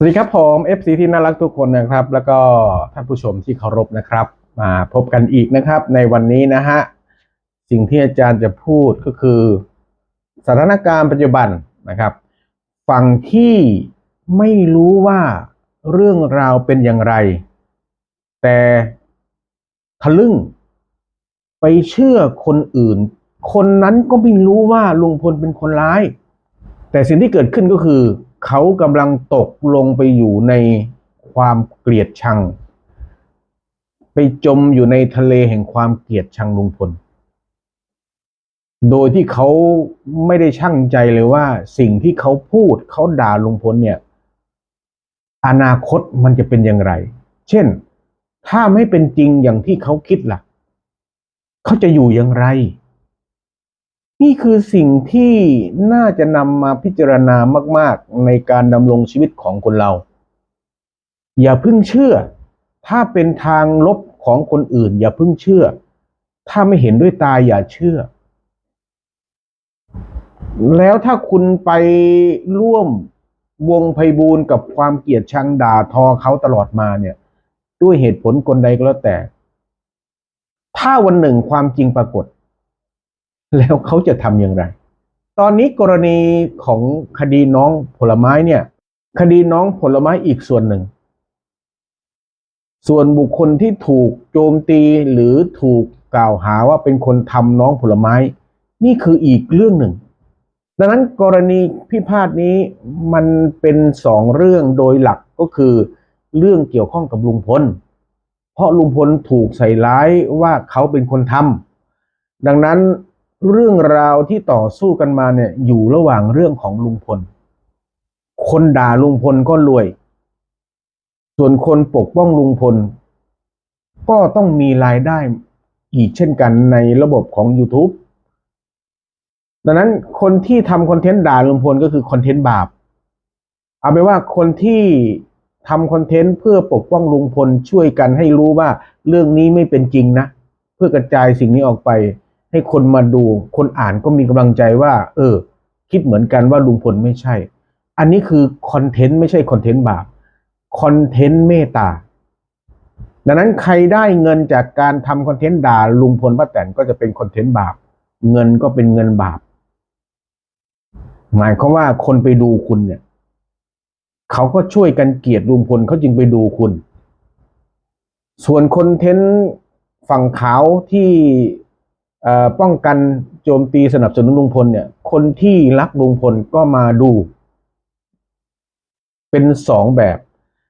สวัสดีครับผม FC ที่น่ารักทุกคนนะครับ แล้วก็ท่านผู้ชมที่เคารพนะครับ มาพบกันอีกนะครับ ในวันนี้นะฮะสิ่งที่อาจารย์จะพูดก็คือ สถานการณ์ปัจจุบันนะครับ ฝั่งที่ไม่รู้ว่าเรื่องราวเป็นอย่างไร แต่ทะลึ่ง ไปเชื่อคนอื่น คนนั้นก็ไม่รู้ว่าลุงพลเป็นคนร้าย แต่สิ่งที่เกิดขึ้นก็คือ เขากำลังตกลงไปอยู่ในความเกลียดชัง ไปจมอยู่ในทะเลแห่งความเกลียดชังลุงพล โดยที่เขาไม่ได้ชั่งใจเลยว่า สิ่งที่เขาพูดเขาด่าลุงพลเนี่ย อนาคตมันจะเป็นอย่างไร เช่น ถ้าไม่เป็นจริงอย่างที่เขาคิดล่ะ เขาจะอยู่อย่างไร นี่คือสิ่งที่น่าจะนำมาพิจารณามาก ๆ ในการดำรงชีวิตของคนเรา อย่าเพิ่งเชื่อ ถ้าเป็นทางลบของคนอื่น อย่าเพิ่งเชื่อ ถ้าไม่เห็นด้วยตาอย่าเชื่อ แล้วถ้าคุณไปร่วมวงไพบูลย์กับความเกลียดชังด่าทอเขาตลอดมาเนี่ย ด้วยเหตุผลกลใดก็แล้วแต่ ถ้าวันหนึ่งความจริงปรากฏ แล้วเขาจะทำอย่างไร ตอนนี้กรณีของคดีน้องผลไม้เนี่ย คดีน้องผลไม้อีกส่วนหนึ่ง ส่วนบุคคลที่ถูกโจมตีหรือถูกกล่าวหาว่าเป็นคนทำน้องผลไม้ นี่คืออีกเรื่องหนึ่ง ดังนั้นกรณีพิพาทนี้มันเป็นสองเรื่องโดยหลักก็คือ เรื่องเกี่ยวข้องกับลุงพล เพราะลุงพลถูกใส่ร้ายว่าเขาเป็นคนทำดังนั้น เรื่องราวที่ต่อสู้กันมาเนี่ยอยู่ระหว่างเรื่องของลุงพล คนด่าลุงพลก็รวย ส่วนคนปกป้องลุงพล ก็ต้องมีรายได้อีกเช่นกันในระบบของ YouTube ดังนั้นคนที่ทำคอนเทนต์ด่าลุงพลก็คือคอนเทนต์บาป เอาไปนว่าคนที่ทำคอนเทนต์เพื่อปกป้องลุงพลช่วยกันให้รู้ว่าเรื่องนี้ไม่เป็นจริงนะ เพื่อกระจายสิ่งนี้ออกไป ให้คนมาดู คนอ่านก็มีกำลังใจว่า เออ คิดเหมือนกันว่าลุงพลไม่ใช่ อันนี้คือคอนเทนต์ไม่ใช่คอนเทนต์บาปคอนเทนต์เมตตาดังนั้นใครได้เงินจากการทำคอนเทนต์ด่าลุงพลป้าแตนก็จะเป็นคอนเทนต์บาป เงินก็เป็นเงินบาป หมายความว่าคนไปดูคุณเนี่ยเขาก็ช่วยกันเกลียดลุงพลเขาจึงไปดูคุณ ส่วนคอนเทนต์ฝั่งขาวที่ ป้องกันโจมตีสนับสนุนลุงพลเนี่ย คนที่รักลุงพลก็มาดู เป็นสองแบบ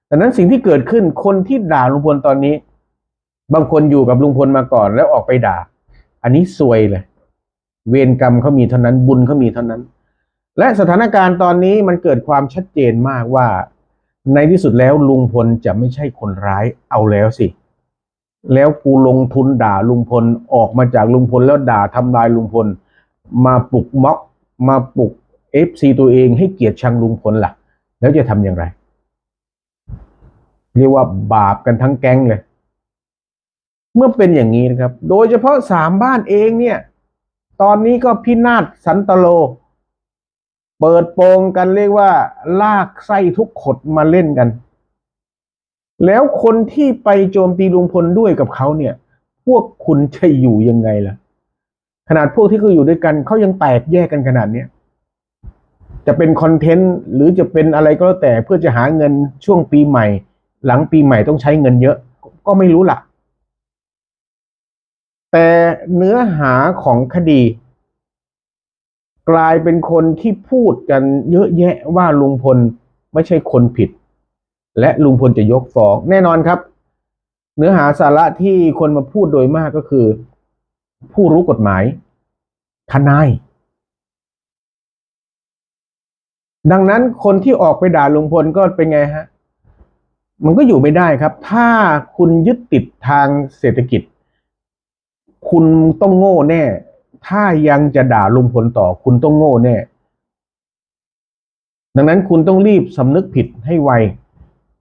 ดังนั้นสิ่งที่เกิดขึ้นคนที่ด่าลุงพลตอนนี้ บางคนอยู่กับลุงพลมาก่อนแล้วออกไปด่า อันนี้ซวยเลย เวรกรรมเขามีเท่านั้น บุญเขามีเท่านั้น และสถานการณ์ตอนนี้มันเกิดความชัดเจนมากว่า ในที่สุดแล้วลุงพลจะไม่ใช่คนร้ายเอาแล้วสิ แล้วกูลงทุนด่าลุงพลออกมาจากลุงพลแล้วด่าทำลายลุงพล มาปลุกม็อกมาปลุกเอฟซีตัวเองให้เกียดชังลุงพลล่ะ แล้วจะทำอย่างไร เรียกว่าบาปกันทั้งแก๊งเลย เมื่อเป็นอย่างนี้นะครับ โดยเฉพาะสามบ้านเองเนี่ย ตอนนี้ก็พินาศสันตโล เปิดโปงกันเรียกว่า ลากไส้ทุกขดมาเล่นกัน แล้วคนที่ไปโจมตีลุงพลด้วยกับเขาเนี่ย พวกคุณจะอยู่ยังไงล่ะ ขนาดพวกที่เขาอยู่ด้วยกันเขายังแตกแยกกันขนาดเนี้ยจะเป็นคอนเทนต์หรือจะเป็นอะไรก็แล้วแต่เพื่อจะหาเงินช่วงปีใหม่ หลังปีใหม่ต้องใช้เงินเยอะ ก็ไม่รู้ล่ะ แต่เนื้อหาของคดี กลายเป็นคนที่พูดกันเยอะแยะว่าลุงพลไม่ใช่คนผิด และลุงพลจะยกฟ้องแน่นอนครับ เนื้อหาสาระที่คนมาพูดโดยมากก็คือ ผู้รู้กฎหมายทนาย ดังนั้นคนที่ออกไปด่าลุงพลก็เป็นไงฮะ มันก็อยู่ไม่ได้ครับ ถ้าคุณยึดติดทางเศรษฐกิจ คุณต้องโง่แน่ ถ้ายังจะด่าลุงพลต่อ คุณต้องโง่แน่ ดังนั้นคุณต้องรีบสำนึกผิดให้ไว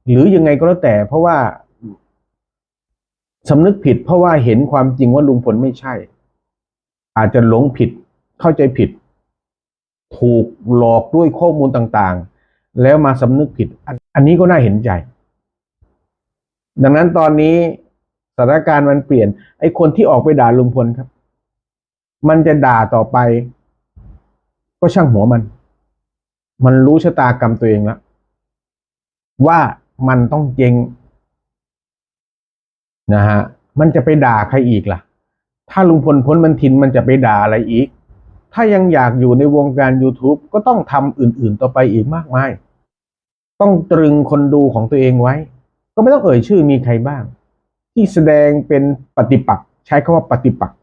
หรือยังไงก็แล้วแต่ เพราะว่าสำนึกผิด เพราะว่าเห็นความจริงว่าลุงพลไม่ใช่ อาจจะหลงผิด เข้าใจผิด ถูกหลอกด้วยข้อมูลต่างๆ แล้วมาสำนึกผิด อันนนี้ก็น่าเห็นใจ ดังนั้นตอนนี้สถานการณ์มันเปลี่ยน ไอ้คนที่ออกไปด่าลุงพลครับ มันจะด่าต่อไป ก็ช่างหัวมัน มันรู้ชะตากรรมตัวเองแล้วว่า มันต้องเจงนะฮะมันจะไปด่าใครอีกล่ะ ถ้าลุงพลพ้นมันทินมันจะไปด่าอะไรอีก ถ้ายังอยากอยู่ในวงการ YouTube ก็ต้องทำอื่นๆต่อไปอีกมากมาย ต้องตรึงคนดูของตัวเองไว้ ก็ไม่ต้องเอ่ยชื่อมีใครบ้าง ที่แสดงเป็นปฏิปักษ์ใช้คำว่าปฏิปักษ์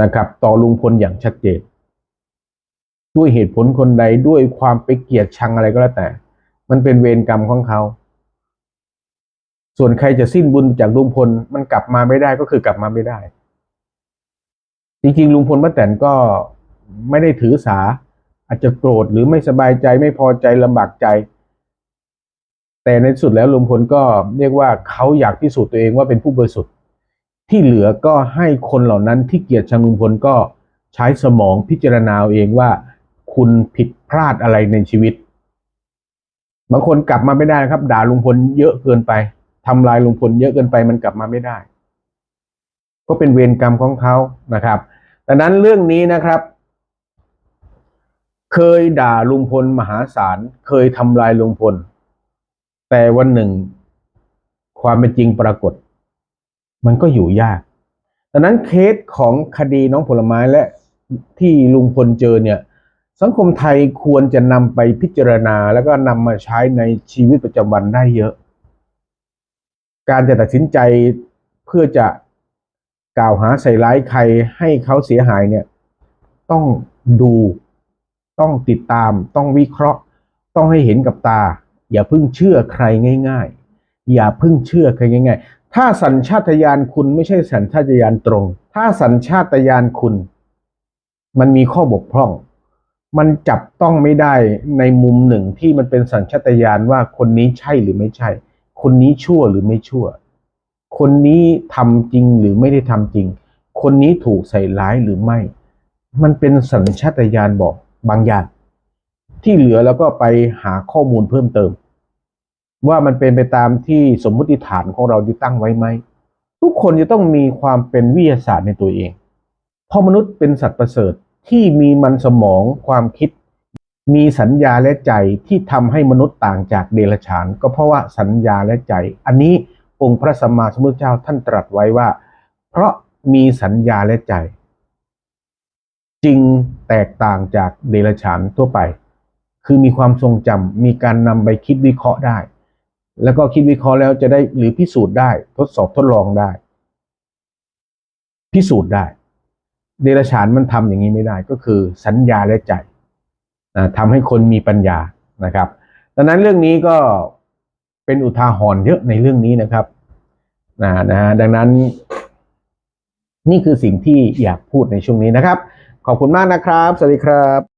นะครับ ต่อลุงพลอย่างชัดเจนด้วยเหตุผลคนใดด้วยความไปเกลียดชังอะไรก็แล้วแต่ มันเป็นเวรกรรมของเขา ส่วนใครจะสิ้นบุญจากลุงพลมันกลับมาไม่ได้ก็คือกลับมาไม่ได้ จริงๆลุงพลป้าแตนก็ไม่ได้ถือสา อาจจะโกรธหรือไม่สบายใจไม่พอใจลำบากใจ แต่ในสุดแล้วลุงพลก็เรียกว่าเขาอยากพิสูจน์ตัวเองว่าเป็นผู้บริสุทธิ์ ที่เหลือก็ให้คนเหล่านั้นที่เกลียดชังลุงพลก็ใช้สมองพิจารณาเอาเองว่า คุณผิดพลาดอะไรในชีวิตบางคนกลับมาไม่ได้ครับ ด่าลุงพลเยอะเกินไป ทำลายลุงพลเยอะเกินไปมันกลับมาไม่ได้ ก็เป็นเวรกรรมของเขานะครับดังนั้นเรื่องนี้นะครับ เคยด่าลุงพลมหาศาลเคยทำลายลุงพล แต่วันหนึ่ง ความเป็นจริงปรากฏ มันก็อยู่ยากดังนั้นเคสของคดีน้องผลไม้และที่ลุงพลเจอเนี่ยสังคมไทยควรจะนำไปพิจารณาแล้วก็นำมาใช้ในชีวิตประจำวันได้เยอะ การจะตัดสินใจเพื่อจะกล่าวหาใส่ร้ายใครให้เขาเสียหายเนี่ย ต้องดูต้องติดตาม ต้องวิเคราะห์ ต้องให้เห็นกับตา อย่าเพิ่งเชื่อใครง่าย ๆ อย่าเพิ่งเชื่อใครง่าย ๆ ถ้าสัญชาตญาณคุณไม่ใช่สัญชาตญาณตรง ถ้าสัญชาตญาณคุณ มันมีข้อบกพร่อง มันจับต้องไม่ได้ในมุมหนึ่งที่มันเป็นสัญชาตญาณว่าคนนี้ใช่หรือไม่ใช่ คนนี้ชั่วหรือไม่ชั่ว คนนี้ทำจริงหรือไม่ได้ทำจริง คนนี้ถูกใส่ร้ายหรือไม่ มันเป็นสัญชาตญาณบอกบางอย่าง ที่เหลือแล้วก็ไปหาข้อมูลเพิ่มเติม ว่ามันเป็นไปตามที่สมมุติฐานของเราที่ตั้งไว้ไหม ทุกคนจะต้องมีความเป็นวิทยาศาสตร์ในตัวเองเพราะมนุษย์เป็นสัตว์ประเสริฐที่มีมันสมองความคิด มีสัญญาและใจที่ทำให้มนุษย์ต่างจากเดรัจฉาน ก็เพราะว่าสัญญาและใจ อันนี้องค์พระสัมมาสัมพุทธเจ้าท่านตรัสไว้ว่า เพราะมีสัญญาและใจจึงแตกต่างจากเดรัจฉานทั่วไป คือมีความทรงจำมีการนำไปคิดวิเคราะห์ได้ แล้วก็คิดวิเคราะห์แล้วจะได้หรือพิสูจน์ได้ ทดสอบทดลองได้ พิสูจน์ได้ เดรัจฉานมันทำอย่างนี้ไม่ได้ก็คือสัญญาและใจ ทำให้คนมีปัญญานะครับ ดังนั้นเรื่องนี้ก็เป็นอุทาหรณ์เยอะในเรื่องนี้นะครับนะนะฮะดังนั้น นี่คือสิ่งที่อยากพูดในช่วงนี้นะครับ ขอบคุณมากนะครับ สวัสดีครับ